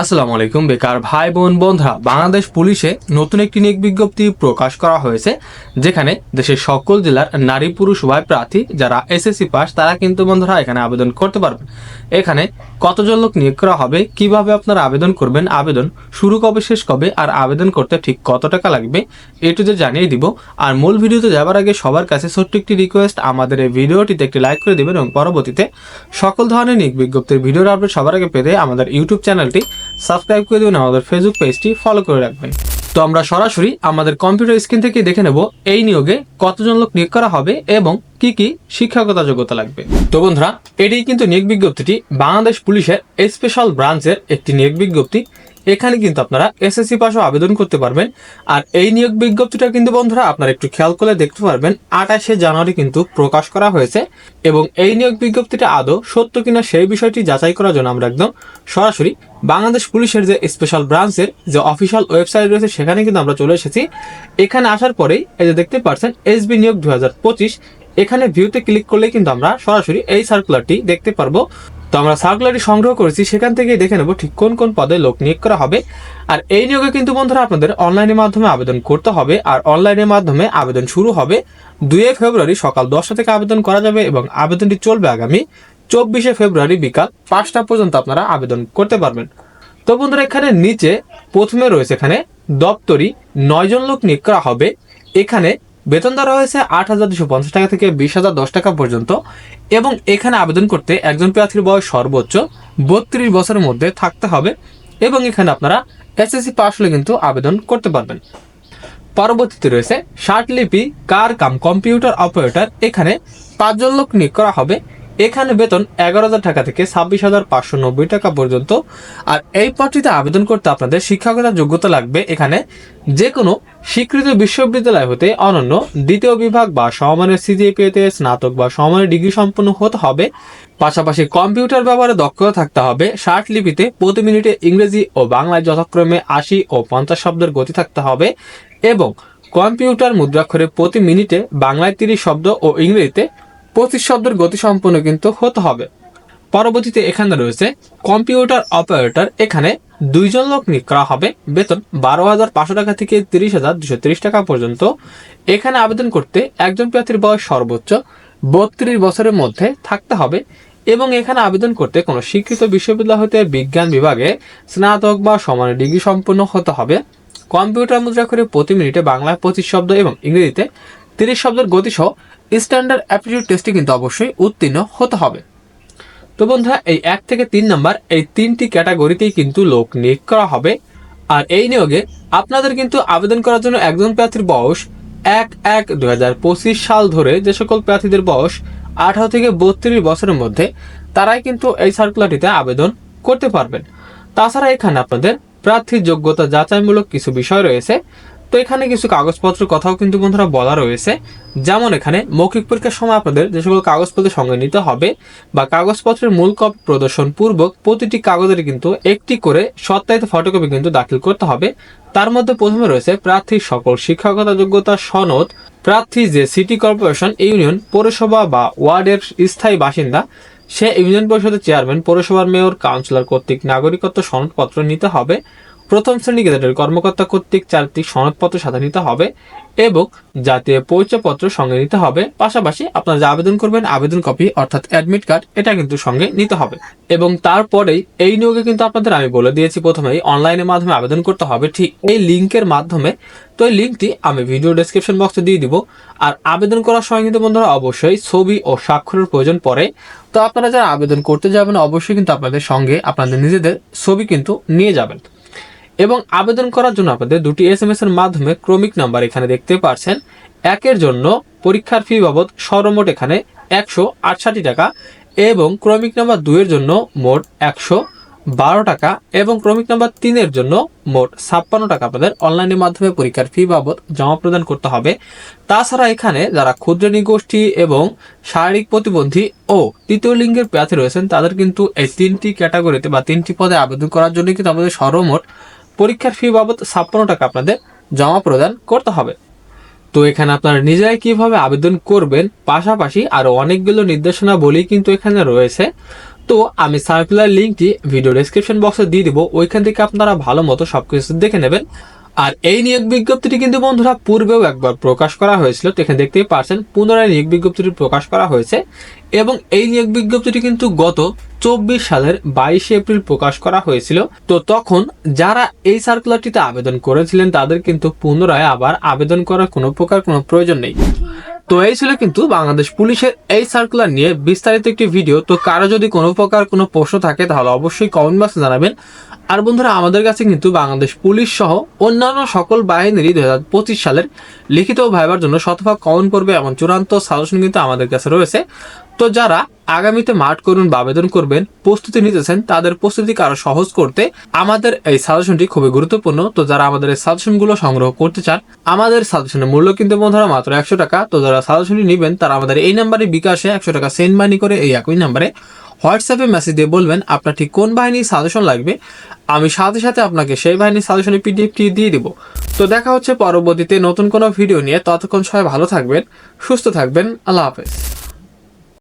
আসসালামু আলাইকুম, বেকার ভাই বোন বন্ধুরা। বাংলাদেশ পুলিশে নতুন একটি নিয়োগ বিজ্ঞপ্তি প্রকাশ করা হয়েছে, যেখানে দেশের সকল জেলার নারী পুরুষ উভয় প্রার্থী যারা এসএসসি পাস, তারা কিন্তু, বন্ধুরা, এখানে আবেদন করতে পারবেন। এখানে কতজন লোক নিয়োগ করা হবে, কীভাবে আপনারা আবেদন করবেন, আবেদন শুরু কবে, শেষ কবে, আর আবেদন করতে ঠিক কত টাকা লাগবে এটু যে জানিয়ে দিব। আর মূল ভিডিওতে যাবার আগে সবার কাছে ছোট্ট একটি রিকোয়েস্ট, আমাদের এই ভিডিওটিতে একটি লাইক করে দিবেন এবং পরবর্তীতে সকল ধরনের নিয়োগ বিজ্ঞপ্তির ভিডিওর আপডেট সবার আগে পেতে আমাদের ইউটিউব চ্যানেলটি সাবস্ক্রাইব করে দেবেন আমাদের ফেসবুক পেজটি ফলো করে রাখবেন। তো আমরা সরাসরি আমাদের কম্পিউটার স্ক্রিন থেকে দেখে নেব এই নিয়োগে কতজন লোক নিয়োগ করা হবে এবং কি কি শিক্ষাগত যোগ্যতা লাগবে। তো বন্ধুরা এটি কিন্তু নিয়োগ বিজ্ঞপ্তিটি। বাংলাদেশ পুলিশের স্পেশাল ব্রাঞ্চের একটি নিয়োগ বিজ্ঞপ্তি। এখানে কিন্তু আপনারা এসএসসি পাশও আবেদন করতে পারবেন। আর এই নিয়োগ বিজ্ঞপ্তিটা কিন্তু বন্ধুরা আপনারা একটু খেয়াল করে দেখতে পারবেন, আঠাশে জানুয়ারি কিন্তু প্রকাশ করা হয়েছে এবং এই নিয়োগ বিজ্ঞপ্তিটা আদৌ সত্য কিনা সেই বিষয়টি যাচাই করার জন্য আমরা একদম সরাসরি বাংলাদেশ পুলিশের যে স্পেশাল ব্রাঞ্চের যে অফিসিয়াল ওয়েবসাইট রয়েছে সেখানে কিন্তু আমরা চলে এসেছি। এখানে আসার পরেই এই যে দেখতে পাচ্ছেন এসবি নিয়োগ দুই হাজার পঁচিশ, এখানে ভিউতে ক্লিক করলে কিন্তু আমরা সরাসরি এই সার্কুলারটি দেখতে পারব। তো আমরা সার্কুলারটি সংগ্রহ করেছি, সেখান থেকে দেখে নেব ঠিক কোন কোন পদে লোক নিয়োগ করা হবে। আর এই নিয়োগে কিন্তু বন্ধুরা আপনাদের অনলাইনের মাধ্যমে আবেদন করতে হবে আর অনলাইনের মাধ্যমে আবেদন শুরু হবে দুয়ে ফেব্রুয়ারি সকাল দশটা থেকে আবেদন করা যাবে এবং আবেদনটি চলবে আগামী চব্বিশে ফেব্রুয়ারি বিকাল পাঁচটা পর্যন্ত আপনারা আবেদন করতে পারবেন। তো বন্ধুরা এখানে নিচে প্রথমে রয়েছে এখানে দপ্তরি নয়জন লোক নিয়োগ করা হবে। এখানে বেতন দেওয়া হয়েছে আট হাজার দুশো পঞ্চাশ টাকা থেকে বিশ হাজার দশ টাকা পর্যন্ত এবং এখানে আবেদন করতে একজন প্রার্থীর বয়স সর্বোচ্চ বত্রিশ বছরের মধ্যে থাকতে হবে এবং এখানে আপনারা এসএসসি পাস হলে কিন্তু আবেদন করতে পারবেন। পরবর্তীতে রয়েছে লিপি, কার কাম, কম্পিউটার অপারেটর, এখানে পাঁচজন লোক নিয়োগ করা হবে। এখানে বেতন এগারো হাজার টাকা থেকে ছাব্বিশ হাজার পাঁচশো নব্বই টাকা পর্যন্ত। আর এই পদটিতে আবেদন করতে আপনাদের শিক্ষাগত যোগ্যতা লাগবে এখানে যে কোনো স্বীকৃত বিশ্ববিদ্যালয় হতে অনন্য দ্বিতীয় বিভাগ বা সমমানের সিজিপিএতে স্নাতক বা সমমানের ডিগ্রি সম্পন্ন হতে হবে। পাশাপাশি কম্পিউটার ব্যবহারে দক্ষতা থাকতে হবে। ষাট লিপিতে প্রতি মিনিটে ইংরেজি ও বাংলায় যথাক্রমে আশি ও পঞ্চাশ শব্দের গতি থাকতে হবে এবং কম্পিউটার মুদ্রাক্ষরে প্রতি মিনিটে বাংলায় তিরিশ শব্দ ও ইংরেজিতে পঁচিশ শব্দের গতি সম্পন্ন কিন্তু হতে হবে। পরবর্তীতে এখানে রয়েছে, কম্পিউটার অপারেটর। এখানে দুইজন লোক নিয়োগ করা হবে। বেতন বারো হাজার পাঁচশো টাকা থেকে তিরিশ হাজার দুশো তিরিশ টাকা পর্যন্ত। এখানে আবেদন করতে একজন প্রার্থীর বয়স সর্বোচ্চ বত্রিশ বছরের মধ্যে থাকতে হবে এবং এখানে আবেদন করতে কোনো শিক্ষিত বিশ্ববিদ্যালয় হতে বিজ্ঞান বিভাগে স্নাতক বা সমান ডিগ্রি সম্পন্ন হতে হবে। কম্পিউটার মুদ্রা করে প্রতি মিনিটে বাংলায় পঁচিশ শব্দ এবং ইংরেজিতে তিরিশ শব্দের গতিসহ স্ট্যান্ডার্ড অ্যাপটিটিউড টেস্টে কিন্তু অবশ্যই উত্তীর্ণ হতে হবে। তো বন্ধুরা, এই এক থেকে তিন নাম্বার, এই তিনটি ক্যাটাগরিতেই কিন্তু লোক নিয়োগ করা হবে। আর এই নিয়োগে আপনাদের কিন্তু আবেদন করার জন্য একজন প্রার্থীর বয়স এক এক দু সাল ধরে যে সকল প্রার্থীদের বয়স আঠারো থেকে বত্রিশ বছরের মধ্যে, তারাই কিন্তু এই সার্কুলারটিতে আবেদন করতে পারবেন। তাছাড়া এখানে আপনাদের প্রার্থীর যোগ্যতা যাচাইমূলক কিছু বিষয় রয়েছে। তো এখানে কিছু কাগজপত্রের কথাও কিন্তু বন্ধুরা বলা রয়েছে। যেমন এখানে, মৌখিক পরীক্ষার সময় আপনাদের যে সকল কাগজপত্র সঙ্গে নিতে হবে বা কাগজপত্রের মূল কপি প্রদর্শন পূর্বক প্রতিটি কাগজের কিন্তু একটি করে সত্যায়িত ফটোকপি কিন্তু দাখিল করতে হবে। তার মধ্যে প্রথমে রয়েছে প্রার্থীর সকল শিক্ষাগত যোগ্যতা সনদ, প্রার্থী যে সিটি কর্পোরেশন, ইউনিয়ন, পৌরসভা বা ওয়ার্ডের স্থায়ী বাসিন্দা, সে ইউনিয়ন পরিষদের চেয়ারম্যান, পৌরসভার মেয়র, কাউন্সিলর কর্তৃক নাগরিকত্ব সনদপত্র নিতে হবে। প্রথম শ্রেণি গেজেটের কর্মকর্তা কর্তৃক চারটি সনদপত্র সাথে নিতে হবে এবং জাতীয় পরিচয়পত্র সঙ্গে নিতে হবে। পাশাপাশি আপনারা যে আবেদন করবেন, আবেদন কপি অর্থাৎ অ্যাডমিট কার্ড, এটা কিন্তু সঙ্গে নিতে হবে। এবং তারপরেই এই নিয়োগে কিন্তু আপনাদের আমি বলে দিয়েছি প্রথমেই অনলাইনের মাধ্যমে আবেদন করতে হবে, ঠিক এই লিঙ্কের মাধ্যমে। তো এই লিঙ্কটি আমি ভিডিও ডেসক্রিপশন বক্সে দিয়ে দিব। আর আবেদন করার সময় কিন্তু বন্ধুরা অবশ্যই ছবি ও স্বাক্ষরের প্রয়োজন পড়ে। তো আপনারা যারা আবেদন করতে যাবেন, অবশ্যই কিন্তু আপনাদের সঙ্গে আপনাদের নিজেদের ছবি কিন্তু নিয়ে যাবেন। এবং আবেদন করার জন্য আপনাদের দুটি এস এম এস এর মাধ্যমে ক্রমিক নাম্বার এখানে দেখতে পাচ্ছেন একের জন্য পরীক্ষার ফি বাবদ সর্বমোট এখানে একশো আটষাটি টাকা এবং ক্রমিক নাম্বার দুইয়ের জন্য মোট একশো বারো টাকা এবং ক্রমিক নাম্বার তিনের জন্য মোট ছাপ্পান্ন টাকা আপনাদের অনলাইনের মাধ্যমে পরীক্ষার ফি বাবদ জমা প্রদান করতে হবে। তাছাড়া এখানে যারা ক্ষুদ্র নিগোষ্ঠী এবং শারীরিক প্রতিবন্ধী ও তৃতীয় লিঙ্গের প্রার্থী রয়েছেন, তাদের কিন্তু এই তিনটি ক্যাটাগরিতে বা তিনটি পদে আবেদন করার জন্য কিন্তু আমাদের সর্বমোট পরীক্ষার ফি বাবদ ছাপ্পান্ন টাকা আপনাদের জমা প্রদান করতে হবে। তো এখানে আপনারা নিজেরাই কীভাবে আবেদন করবেন, পাশাপাশি আরও অনেকগুলো নির্দেশনা বলেই কিন্তু এখানে রয়েছে। তো আমি সার্কুলার লিঙ্কটি ভিডিও ডিসক্রিপশন বক্সে দিয়ে দিব, ওইখান থেকে আপনারা ভালো মতো সব কিছু দেখে নেবেন। আর এই নিয়োগ বিজ্ঞপ্তিটি কিন্তু বন্ধুরা পূর্বেও একবার প্রকাশ করা হয়েছিল, তো এখানে দেখতেই পারছেন, পুনরায় নিয়োগ বিজ্ঞপ্তিটি প্রকাশ করা হয়েছে এবং এই নিয়োগ বিজ্ঞপ্তিটি কিন্তু গত চব্বিশ সালের বাইশে এপ্রিল প্রকাশ করা হয়েছিল। তো তখন যারা এই সার্কুলারটিতে আবেদন করেছিলেন, তাদের কিন্তু পুনরায় আবার আবেদন করার কোনো প্রকার কোনো প্রয়োজন নেই। তো এই ছিল কিন্তু বাংলাদেশ পুলিশের এই সার্কুলার নিয়ে বিস্তারিত একটি ভিডিও তো কারও যদি কোনো প্রকার কোনো প্রশ্ন থাকে, তাহলে অবশ্যই কমেন্ট বক্সে জানাবেন। আর বন্ধুরা, আমাদের কাছে কিন্তু বাংলাদেশ পুলিশ সহ অন্যান্য সকল বাহিনীরই দুই হাজার পঁচিশ সালের লিখিত ভাইবার জন্য শতভাগ কমন পড়বে এমন চূড়ান্ত সাজেশন কিন্তু আমাদের কাছে রয়েছে। তো যারা আগামীতে মাঠ করুন বা আবেদন করবেন, প্রস্তুতি নিতেছেন তাদের প্রস্তুতিকে আরও সহজ করতে আমাদের এই সাজেশনটি খুবই গুরুত্বপূর্ণ। তো যারা আমাদের এই সাজেশনগুলো সংগ্রহ করতে চান, আমাদের সাজেশনের মূল্য কিন্তু বন্ধুরা মাত্র একশো টাকা। তো যারা সাজেশনটি নেবেন, তারা আমাদের এই নাম্বারে বিকাশে একশো টাকা সেন্ড মানি করে এই একই নাম্বারে হোয়াটসঅ্যাপে মেসেজ দিয়ে বলবেন আপনার ঠিক কোন বাহিনীর সাজেশন লাগবে। আমি সাথে সাথে আপনাকে সেই বাহিনীর সাজেশনের পিডিএফটি দিয়ে দিব। তো দেখা হচ্ছে পরবর্তীতে নতুন কোনো ভিডিও নিয়ে। ততক্ষণ সবাই ভালো থাকবেন, সুস্থ থাকবেন। আল্লাহ হাফেজ।